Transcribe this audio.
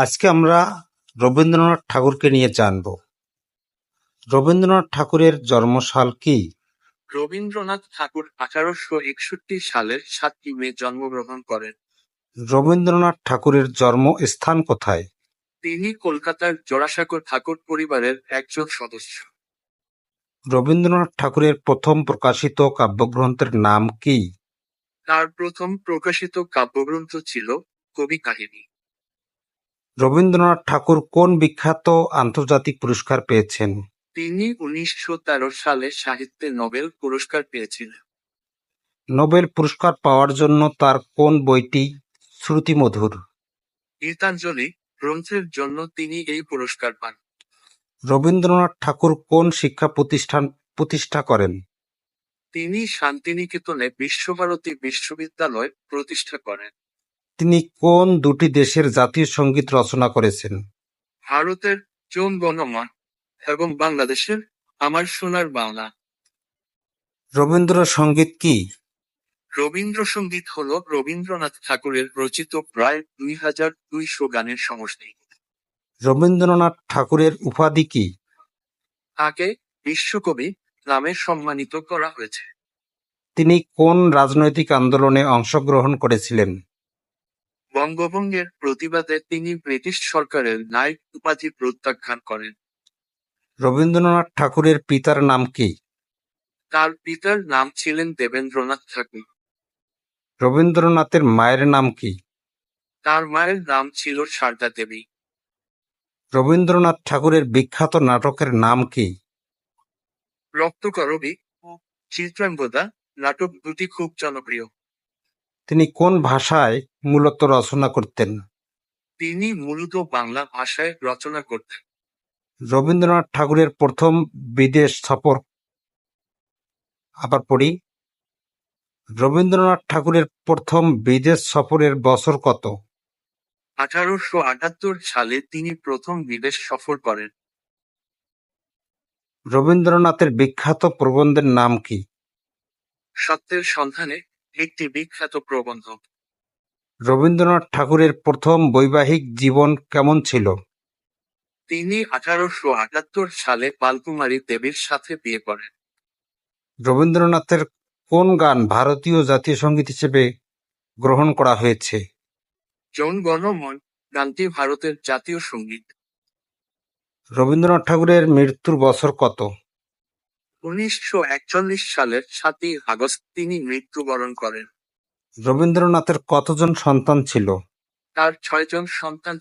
আজকে আমরা রবীন্দ্রনাথ ঠাকুরকে নিয়ে জানব। রবীন্দ্রনাথ ঠাকুরের জন্মসাল কি? রবীন্দ্রনাথ ঠাকুর আঠারোশো একষট্টি সালের সাতটি মে জন্মগ্রহণ করেন। রবীন্দ্রনাথ ঠাকুরের জন্মস্থান কোথায়? তিনি কলকাতার জোড়াসাঁকো ঠাকুর পরিবারের একজন সদস্য। রবীন্দ্রনাথ ঠাকুরের প্রথম প্রকাশিত কাব্যগ্রন্থের নাম কি? তার প্রথম প্রকাশিত কাব্যগ্রন্থ ছিল কবি কাহিনী। রবীন্দ্রনাথ ঠাকুর কোন বিখ্যাত আন্তর্জাতিক পুরস্কার পেয়েছেন? তিনি উনিশশো তেরো সালে সাহিত্যে নোবেল পুরস্কার পেয়েছিলেন। নোবেল পুরস্কার পাওয়ার জন্য তার কোন বইটি শ্রুতিমধুর? গীতাঞ্জলি গ্রন্থের জন্য তিনি এই পুরস্কার পান। রবীন্দ্রনাথ ঠাকুর কোন শিক্ষা প্রতিষ্ঠান প্রতিষ্ঠা করেন? তিনি শান্তিনিকেতনে বিশ্বভারতী বিশ্ববিদ্যালয় প্রতিষ্ঠা করেন। তিনি কোন দুটি দেশের জাতীয় সংগীত রচনা করেছেন? ভারতের জন গণমন এবং বাংলাদেশের আমার সোনার বাংলা। রবীন্দ্রসঙ্গীত কি? রবীন্দ্রসঙ্গীত হল রবীন্দ্রনাথ ঠাকুরের রচিত প্রায় দুই হাজার দুইশো গানের সমষ্টি। রবীন্দ্রনাথ ঠাকুরের উপাধি কি? তাকে বিশ্বকবি নামে সম্মানিত করা হয়েছে। তিনি কোন রাজনৈতিক আন্দোলনে অংশগ্রহণ করেছিলেন? বঙ্গভঙ্গের প্রতিবাদে তিনি ব্রিটিশ সরকারের নাইট উপাধি প্রত্যাখ্যান করেন। রবীন্দ্রনাথ ঠাকুরের পিতার নাম কি? তার পিতার নাম ছিলেন দেবেন্দ্রনাথ ঠাকুর। রবীন্দ্রনাথের মায়ের নাম কি? তার মায়ের নাম ছিল সারদা দেবী। রবীন্দ্রনাথ ঠাকুরের বিখ্যাত নাটকের নাম কি? রক্তকরবী ও চিত্রাঙ্গদা নাটক দুটি খুব জনপ্রিয়। তিনি কোন ভাষায় মূলত রচনা করতেন? তিনি মূলত বাংলা ভাষায় রচনা করতেন। রবীন্দ্রনাথ ঠাকুরের প্রথম বিদেশ সফর। আবার পড়ি। রবীন্দ্রনাথ ঠাকুরের প্রথম বিদেশ সফরের বছর কত? আঠারোশো আটাত্তর সালে তিনি প্রথম বিদেশ সফর করেন। রবীন্দ্রনাথের বিখ্যাত প্রবন্ধের নাম কি? সত্যের সন্ধানে একটি বিখ্যাত প্রবন্ধ। রবীন্দ্রনাথ ঠাকুরের প্রথম বৈবাহিক জীবন কেমন ছিল? তিনি আঠারোশো আটাত্তর সালে পালকুমারী দেবীর সাথে বিয়ে করেন। রবীন্দ্রনাথের কোন গান ভারতীয় জাতীয় সংগীত হিসেবে গ্রহণ করা হয়েছে? জন গানটি ভারতের জাতীয় সংগীত। রবীন্দ্রনাথ ঠাকুরের মৃত্যুর বছর কত? উনিশশো একচল্লিশ সালের সাতই আগস্ট তিনি মৃত্যুবরণ করেন। রবীন্দ্রনাথের কতজন সন্তান ছিল? তার ছয়জন সন্তান